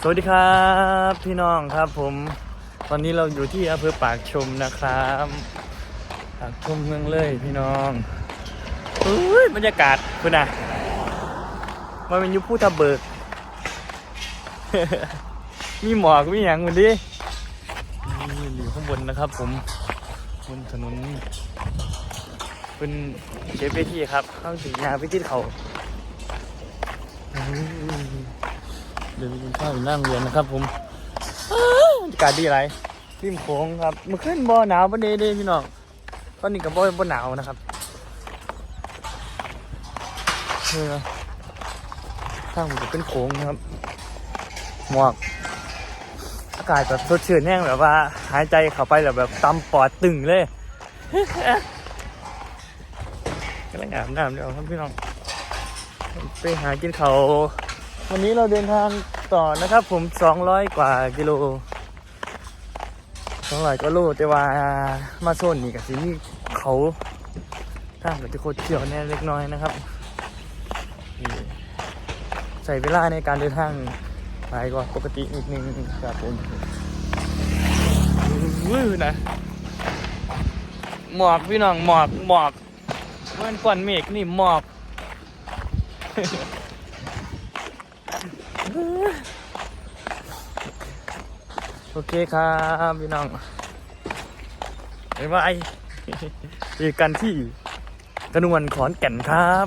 สวัสดีครับพี่น้องครับผม ตอนนี้เราอยู่ที่อำเภอปากชมนะครับปากชมเมืองเลยพี่น้องอุ้ยบรรยากาศคุณนะมันเป็นยุคผู้ทับเบิก มีหมอกมีอย่างเหมือนดินี่อยู่ข้างบนนะครับ ผมบนถนนเป็นเชฟเวทีครับเข้าถึงงาพิธีเขา เดินไปกินข้าวอยู่หน้าโรงเรียนนะครับผมอ้าวบรรยากาศดีไรริมโขงครับเมื่อคืนบ่หนาวบ่เดเดพี่น้องตอนนี้ก็บ่บ่หนาวนะครับเออข้างผมจะเป็นโขงนะครับหมอกอากาศแบบสดชื่นแห้งแบบว่า หายใจเข้าไปแล้วแบบตำปอดตึงเลยกำลังอาบน้ำเดี๋ยวครับพี่น้องไปหากินเขาววันนี้เราเดินทาง ต่อนะครับ ผม200กว่ากิโล200กว่าโลแต่ว่ามาโซนนี่กับสิมีเขาทางก็จะโคตรเที่ยวแน่เล็กน้อยนะครับใส่เวลาในการเดินทางหลายกว่าปกตินิดนึงครับผมวื้อนะหมอกพี่น้องหมอกหมอกมันก่อนเมฆนี่หมอก โอเคครับพี่น้องบ๊ายบายเจอกันที่กระนวนขอนแก่นครับ